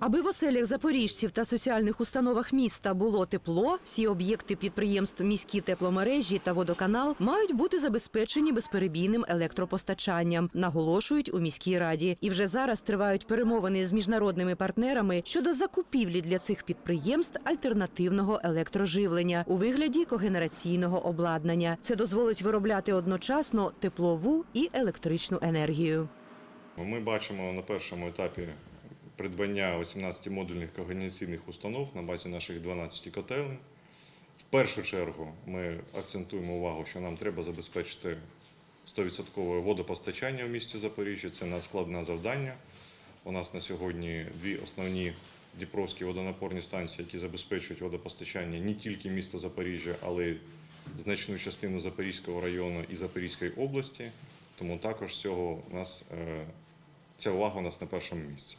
Аби в оселях запоріжців та соціальних установах міста було тепло, всі об'єкти підприємств міські тепломережі та водоканал мають бути забезпечені безперебійним електропостачанням, наголошують у міській раді. І вже зараз тривають перемовини з міжнародними партнерами щодо закупівлі для цих підприємств альтернативного електроживлення у вигляді когенераційного обладнання. Це дозволить виробляти одночасно теплову і електричну енергію. Ми бачимо на першому етапі придбання 18 модульних когенераційних установ на базі наших 12 котелень. В першу чергу ми акцентуємо увагу, що нам треба забезпечити 100% водопостачання в місті Запоріжжя. Це надскладне завдання. У нас на сьогодні дві основні дніпровські водонапорні станції, які забезпечують водопостачання не тільки міста Запоріжжя, але й значну частину Запорізького району і Запорізької області. Тому також цього у нас е, ця увага у нас на першому місці.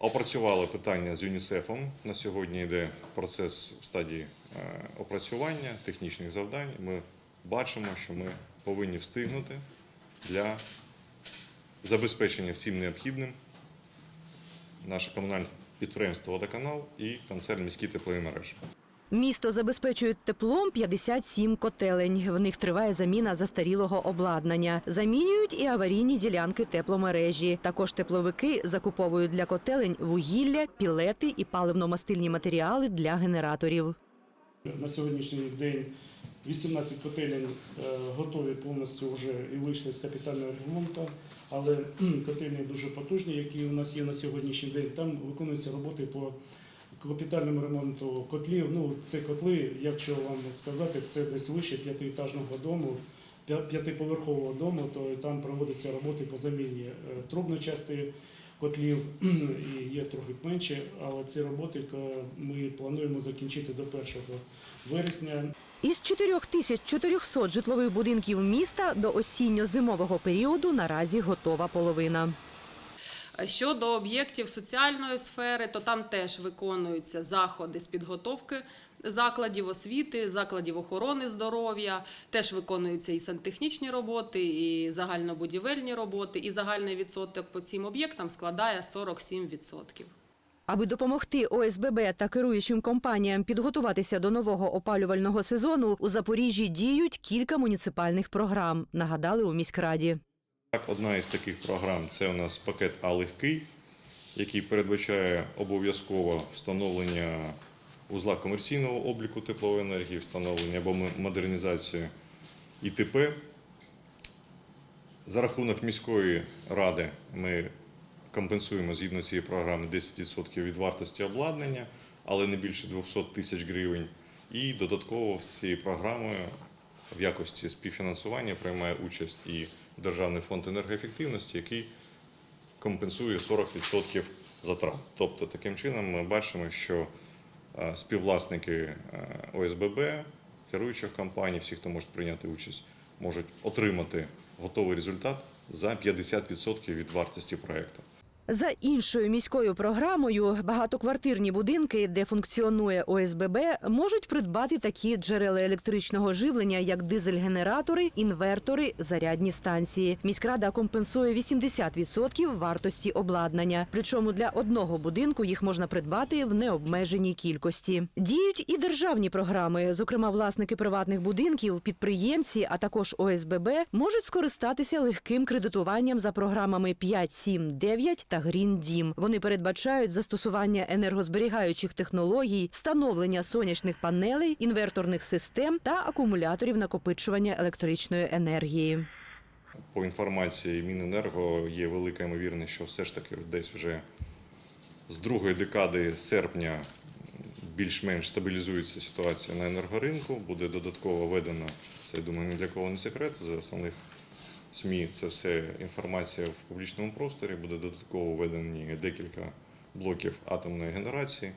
Опрацювали питання з ЮНІСЕФом. На сьогодні йде процес в стадії е, опрацювання технічних завдань. Ми бачимо, що ми повинні встигнути для забезпечення всім необхідним наше комунальне підприємство Водоканал і концерн міські теплові мережі. Місто забезпечують теплом 57 котелень. В них триває заміна застарілого обладнання. Замінюють і аварійні ділянки тепломережі. Також тепловики закуповують для котелень вугілля, пілети і паливно-мастильні матеріали для генераторів. На сьогоднішній день 18 котелень е, готові повністю вже і вийшли з капітального ремонту, але котельні дуже потужні, які у нас є на сьогоднішній день. Там виконуються роботи по капітальному ремонту котлів. Ну, це котли, якщо вам сказати, це десь вище п'ятиетажного дому, п'я- п'ятиповерхового дому, то там проводяться роботи по заміні е, трубної частини котлів і є трохи менше, але ці роботи е, ми плануємо закінчити до 1 вересня. Із 4400 житлових будинків міста до осінньо-зимового періоду наразі готова половина. Щодо об'єктів соціальної сфери, то там теж виконуються заходи з підготовки закладів освіти, закладів охорони здоров'я, теж виконуються і сантехнічні роботи, і загальнобудівельні роботи, і загальний відсоток по цим об'єктам складає 47%. Аби допомогти ОСББ та керуючим компаніям підготуватися до нового опалювального сезону, у Запоріжжі діють кілька муніципальних програм. Нагадали у міськраді. Одна із таких програм це у нас пакет А легкий, який передбачає обов'язково встановлення узла комерційного обліку теплової енергії, встановлення або модернізацію ІТП. За рахунок міської ради ми компенсуємо згідно цієї програми 10% від вартості обладнання, але не більше 200 тисяч гривень. І додатково з цією програмою в якості співфінансування приймає участь і Державний фонд енергоефективності, який компенсує 40% затрат. Тобто, таким чином ми бачимо, що е, співвласники е, ОСББ, керуючих компаній, всі, хто може прийняти участь, можуть отримати готовий результат за 50% від вартості проекту. За іншою міською програмою багатоквартирні будинки, де функціонує ОСББ, можуть придбати такі джерела електричного живлення, як дизель-генератори, інвертори, зарядні станції. Міськрада компенсує 80% вартості обладнання. Причому для одного будинку їх можна придбати в необмеженій кількості. Діють і державні програми. Зокрема, власники приватних будинків, підприємці, а також ОСББ можуть скористатися легким кредитуванням за програмами 5, 7, 9 та Green Дім. Вони передбачають застосування енергозберігаючих технологій, встановлення сонячних панелей, інверторних систем та акумуляторів накопичування електричної енергії. По інформації Міненерго є велика ймовірність, що все ж таки десь вже з другої декади серпня більш-менш стабілізується ситуація на енергоринку. Буде додатково введено, це я думаю, ні для кого не секрет. З основних СМІ це все інформація в публічному просторі. Буде додатково введені декілька блоків атомної генерації.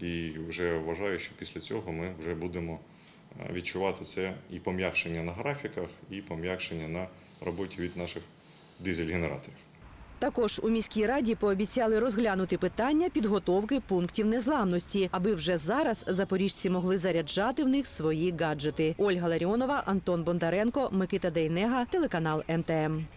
І вже вважаю, що після цього ми вже будемо е, відчувати це і пом'якшення на графіках, і пом'якшення на роботі від наших дизель-генераторів. Також у міській раді пообіцяли розглянути питання підготовки пунктів незламності, аби вже зараз запоріжці могли заряджати в них свої гаджети. Ольга Ларіонова, Антон Бондаренко, Микита Дейнега, телеканал МТМ.